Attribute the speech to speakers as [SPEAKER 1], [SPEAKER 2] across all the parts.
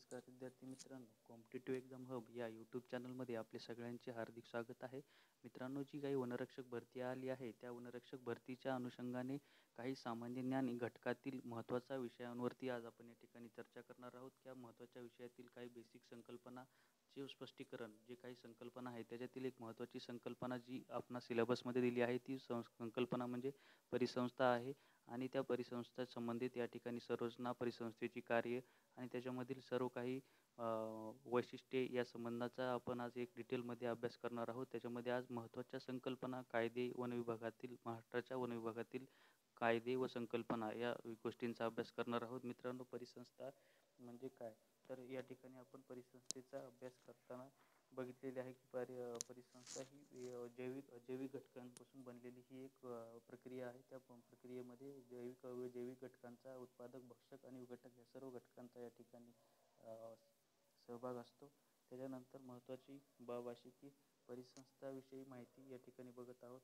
[SPEAKER 1] नमस्कार विद्यार्थी मित्रांनो कॉम्पिटेटिव्ह एक्झाम हब या यूट्यूब चॅनलमध्ये आपले सगळ्यांचे हार्दिक स्वागत आहे. मित्रांनो जी काही वनरक्षक भरती आली आहे त्या वनरक्षक भरतीच्या अनुषंगाने काही सामान्य ज्ञान घटकातील महत्त्वाच्या विषयांवरती आज आपण या ठिकाणी चर्चा करणार आहोत. त्या महत्त्वाच्या विषयातील काही बेसिक संकल्पना चे स्पष्टीकरण जे काही संकल्पना आहे त्याच्यातील एक महत्त्वाची संकल्पना जी आपणा सिलेबसमध्ये दिली आहे ती संकल्पना म्हणजे परिसंस्था आहे. आणि त्या परिसंस्था संबंधित या ठिकाणी संरचना परिसंस्थेची कार्य आणि त्याच्यामधील सर्व काही वैशिष्ट्ये या संबंधाचा आपण आज एक डिटेलमध्ये अभ्यास करणार आहोत. त्याच्यामध्ये आज महत्त्वाच्या संकल्पना कायदे वन विभागातील महाराष्ट्राच्या वन विभागातील कायदे व संकल्पना या गोष्टींचा अभ्यास करणार आहोत. मित्रांनो परिसंस्था म्हणजे काय? तर या ठिकाणी आपण परिसंस्थेचा अभ्यास करताना बघितलेली आहे की परि परिसंस्था ही जैविक अजैविक घटकांपासून बनलेली ही एक प्रक्रिया आहे. त्या प्रक्रियेमध्ये जैविक अजैविक घटकांचा उत्पादक भक्षक आणि विघटक या सर्व घटकांचा या ठिकाणी सहभाग असतो. त्याच्यानंतर महत्त्वाची बाब अशी की परिसंस्थाविषयी माहिती या ठिकाणी बघत आहोत.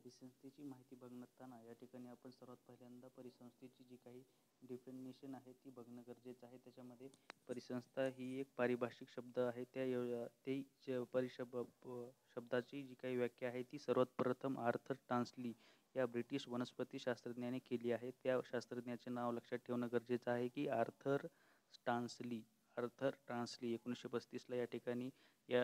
[SPEAKER 1] परिसंस्थेची माहिती बघताना या ठिकाणी आपण सर्वात पहिल्यांदा परिसंस्थेची जी काही डिफिनेशन आहे ती बघणं गरजेचं आहे. त्याच्यामध्ये परिसंस्था ही एक पारिभाषिक शब्द आहे. त्या ते परिशब शब्दाची जी काही व्याख्या आहे ती सर्वात प्रथम आर्थर टान्सली या ब्रिटिश वनस्पती शास्त्रज्ञाने केली आहे. त्या शास्त्रज्ञाचे नाव लक्षात ठेवणं गरजेचं आहे की आर्थर स्टान्सली आर्थर ट्रान्सली एकोणीसशे पस्तीसला या ठिकाणी या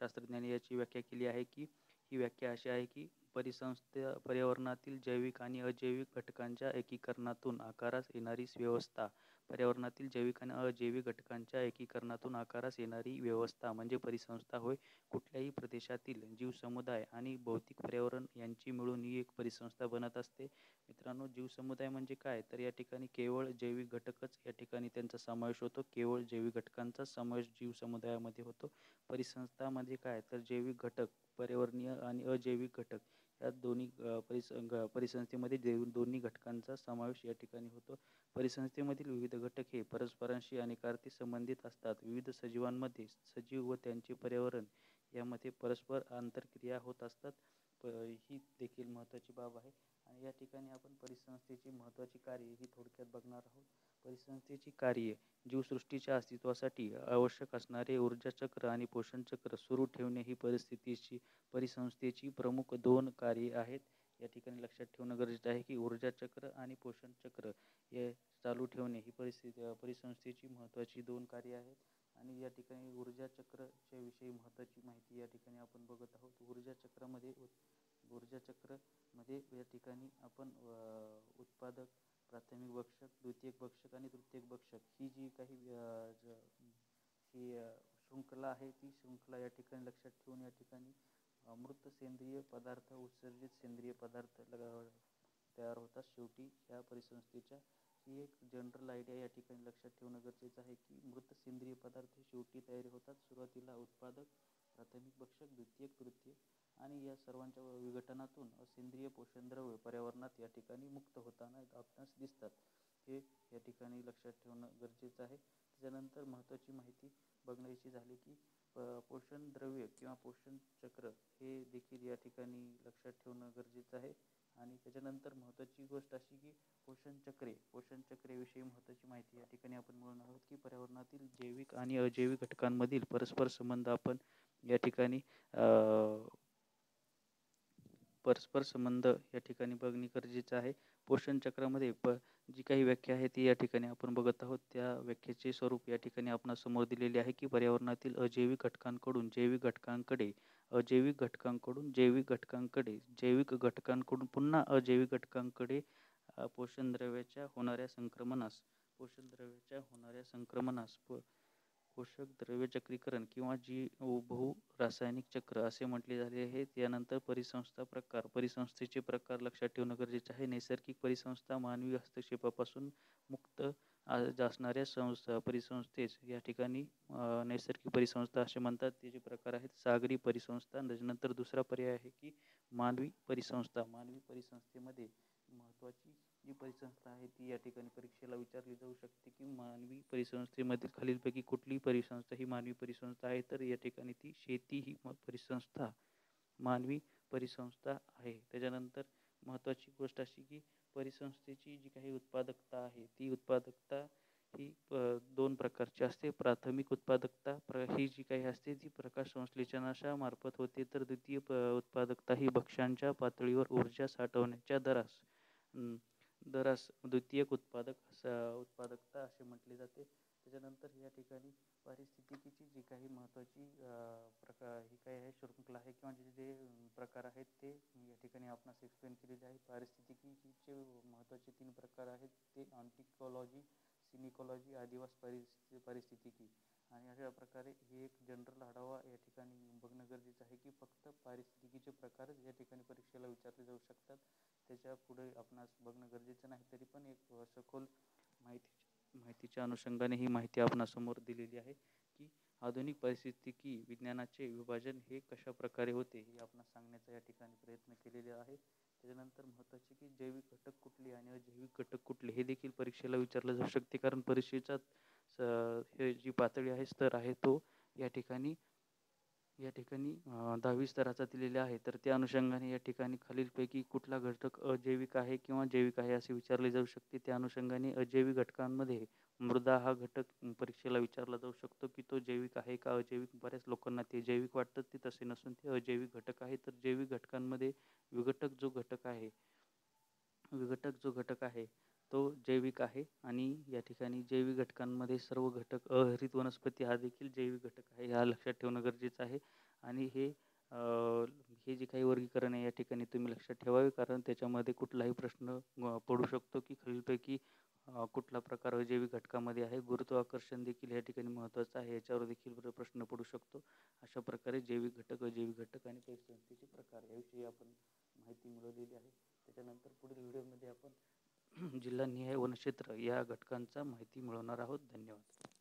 [SPEAKER 1] शास्त्रज्ञाने याची व्याख्या केली आहे की ही व्याख्या अशी आहे की परिसंस्थे पर्यावरणातील जैविक आणि अजैविक घटकांच्या एकीकरणातून आकारास येणारी व्यवस्था. पर्यावरणातील जैविक आणि अजैविक घटकांच्या एकीकरणातून आकारास येणारी व्यवस्था म्हणजे परिसंस्था होय. कुठल्याही प्रदेशातील जीवसमुदाय आणि भौतिक पर्यावरण यांची मिळून ही एक परिसंस्था बनत असते. मित्रांनो जीवसमुदाय म्हणजे काय? तर या ठिकाणी केवळ जैविक घटकच या ठिकाणी त्यांचा समावेश होतो. केवळ जैविक घटकांचा समावेश जीवसमुदायामध्ये होतो. परिसंस्थामध्ये काय? तर जैविक घटक पर्यावरणीय आणि अजैविक घटक या दोन्ही परिस परिसंस्थेमध्ये देव दोन्ही घटकांचा समावेश या ठिकाणी होतो. परिसंस्थेमधील विविध घटक हे परस्परांशी अनेकार्थी संबंधित असतात. विविध सजीवांमध्ये सजीव व त्यांचे पर्यावरण यामध्ये परस्पर आंतरक्रिया होत असतात. प ही देखील महत्त्वाची बाब आहे. आणि या ठिकाणी आपण परिसंस्थेची महत्त्वाची कार्य ही थोडक्यात बघणार आहोत. परिसंस्थेची कार्ये जीवसृष्टीच्या अस्तित्वासाठी आवश्यक असणारे ऊर्जाचक्र आणि पोषणचक्र सुरू ठेवणे ही परिस्थितीची परिसंस्थेची प्रमुख दोन कार्ये आहेत. या ठिकाणी लक्षात ठेवणं गरजेचं आहे की ऊर्जाचक्र आणि पोषणचक्र हे चालू ठेवणे ही परिस्थिती परिसंस्थेची महत्त्वाची दोन कार्ये आहेत. आणि या ठिकाणी ऊर्जाचक्रच्या विषयी महत्त्वाची माहिती या ठिकाणी आपण बघत आहोत. ऊर्जाचक्रामध्ये ऊर्जाचक्रमध्ये या ठिकाणी आपण उत्पादक प्राथमिक भक्षक द्वितीयक भक्षक आणि तृतीयक भक्षक ही जी काही ही शृंखला आहे ती शृंखला या ठिकाणी लक्षात ठेवून या ठिकाणी मृत सेंद्रिय पदार्थ उत्सर्जित सेंद्रिय पदार्थ तयार होतात. शेवटी या परिसंस्थेच्या ही एक जनरल आयडिया या ठिकाणी लक्षात ठेवणं गरजेचं आहे की मृत सेंद्रिय पदार्थ शेवटी तयारी होतात. सुरुवातीला उत्पादक प्राथमिक भक्षक द्वितीयक तृतीय आणि या सर्वांच्या विघटनातून असेंद्रिय पोषणद्रव्य पर्यावरणात या ठिकाणी मुक्त होताना आपणास दिसतात. हे या ठिकाणी लक्षात ठेवणं गरजेचं आहे. त्याच्यानंतर महत्त्वाची माहिती बघण्याची झाली की पोषण द्रव्य किंवा पोषण चक्र हे देखील या ठिकाणी लक्षात ठेवणं गरजेचं आहे. आणि त्याच्यानंतर महत्त्वाची गोष्ट अशी की पोषण चक्रे पोषण चक्रेविषयी महत्त्वाची माहिती या ठिकाणी आपण मिळवणार आहोत की पर्यावरणातील जैविक आणि अजैविक घटकांमधील परस्पर संबंध आपण या ठिकाणी परस्पर संबंध या ठिकाणी बघणे गरजेचं आहे. पोषण चक्रामध्ये प जी काही व्याख्या आहे ती या ठिकाणी आपण बघत आहोत. त्या व्याख्येचे स्वरूप या ठिकाणी आपण समोर दिलेले आहे की पर्यावरणातील अजैविक घटकांकडून जैविक घटकांकडे अजैविक घटकांकडून जैविक घटकांकडे जैविक घटकांकडून पुन्हा अजैविक घटकांकडे पोषण द्रव्याच्या होणाऱ्या संक्रमणास पोषण द्रव्याच्या होणाऱ्या संक्रमणास प पोषक द्रव्य चक्रीकरण किंवा जी बहु रासायनिक चक्र असे म्हटले झाले आहे त्यानंतर परिसंस्था प्रकार परिसंस्थेचे प्रकार लक्षात ठेवणं गरजेचे आहे. नैसर्गिक परिसंस्था मानवी हस्तक्षेपापासून मुक्त असणाऱ्या संस्था परिसंस्थेस या ठिकाणी नैसर्गिक परिसंस्था असे म्हणतात. त्याचे प्रकार आहेत सागरी परिसंस्था त्याच्यानंतर दुसरा पर्याय आहे की मानवी परिसंस्था. मानवी परिसंस्थेमध्ये महत्त्वाची जी परिसंस्था आहे ती या ठिकाणी परीक्षेला विचारली जाऊ शकते की मानवी परिसंस्थेमधील खालीलपैकी कुठली परिसंस्था ही मानवी परिसंस्था आहे? तर या ठिकाणी ती शेती ही परिसंस्था मानवी परिसंस्था आहे. त्याच्यानंतर महत्त्वाची गोष्ट अशी की परिसंस्थेची जी काही उत्पादकता आहे ती उत्पादकता ही दोन प्रकारची असते. प्राथमिक उत्पादकता प्र ही जी काही असते ती प्रकाश संश्लेषणाशामार्फत होते. तर द्वितीय प उत्पादकता ही भक्ष्यांच्या पातळीवर ऊर्जा साठवण्याच्या दरास दरास द्वितीयक उत्पादक उत्पादकता असे म्हटले जाते. त्याच्यानंतर या ठिकाणी पारिस्थितिकीची जी काही महत्त्वाची प्रकार ही काही आहे शृंखला आहे किंवा जे जे प्रकार आहेत ते या ठिकाणी आपणास एक्सप्लेन केलेले आहे. पारिस्थितिकीचे महत्त्वाचे तीन प्रकार आहेत. ते ऑन्टिकॉलॉजी सिनिकॉलॉजी आदिवास परिस्थिती परिस्थितिकी. आणि अशा प्रकारे हे एक जनरल आढावा या ठिकाणी बघणं गरजेचं आहे की फक्त पारिस्थितिकीचे प्रकारच या ठिकाणी परीक्षेला विचारले जाऊ शकतात. त्याच्या पुढे आपणास बघणं गरजेचं नाही तरी पण एक सखोल माहिती माहितीच्या अनुषंगाने ही माहिती आपणासमोर दिलेली आहे की आधुनिक परिस्थितिकी विज्ञानाचे विभाजन हे कशा प्रकारे होते हे आपणास सांगण्याचा या ठिकाणी प्रयत्न केलेले आहे. त्याच्यानंतर महत्त्वाचे की जैविक घटक कुठले आणि अजैविक घटक कुठले हे देखील परीक्षेला विचारलं जाऊ शकते. कारण परीक्षेचा हे जी पातळी आहे स्तर आहे तो या ठिकाणी या ठिकाणी दहावी स्तराचा दिलेला आहे. तर त्या अनुषंगाने या ठिकाणी खालीलपैकी कुठला घटक अजैविक आहे किंवा जैविक आहे असे विचारले जाऊ शकते. त्या अनुषंगाने अजैविक घटकांमध्ये मृदा हा घटक परीक्षेला विचारला जाऊ शकतो की तो जैविक आहे का अजैविक? बऱ्याच लोकांना ते जैविक वाटतात ते तसे नसून ते अजैविक घटक आहे. तर जैविक घटकांमध्ये विघटक जो घटक आहे विघटक जो घटक आहे तो जैविक आहे आणि या ठिकाणी जैविक घटकांमध्ये सर्व घटक अहरित वनस्पती हा देखील जैविक घटक आहे हा लक्षात ठेवणं गरजेचं आहे. आणि हे हे जे काही वर्गीकरण आहे या ठिकाणी तुम्ही लक्षात ठेवावे कारण त्याच्यामध्ये कुठलाही प्रश्न पडू शकतो की खालीलपैकी कुठला प्रकार जैविक घटकामध्ये आहे. गुरुत्वाकर्षण देखील या ठिकाणी महत्त्वाचं आहे याच्यावर देखील प्रश्न पडू शकतो. अशा प्रकारे जैविक घटक अजैविक घटक आणि परिसंस्थेचे प्रकार याविषयी आपण माहिती मिळवलेली आहे. त्याच्यानंतर पुढील व्हिडिओमध्ये आपण जिल्हानिहाय वनक्षेत्र या घटकांचा माहिती मिळवणार आहोत. धन्यवाद.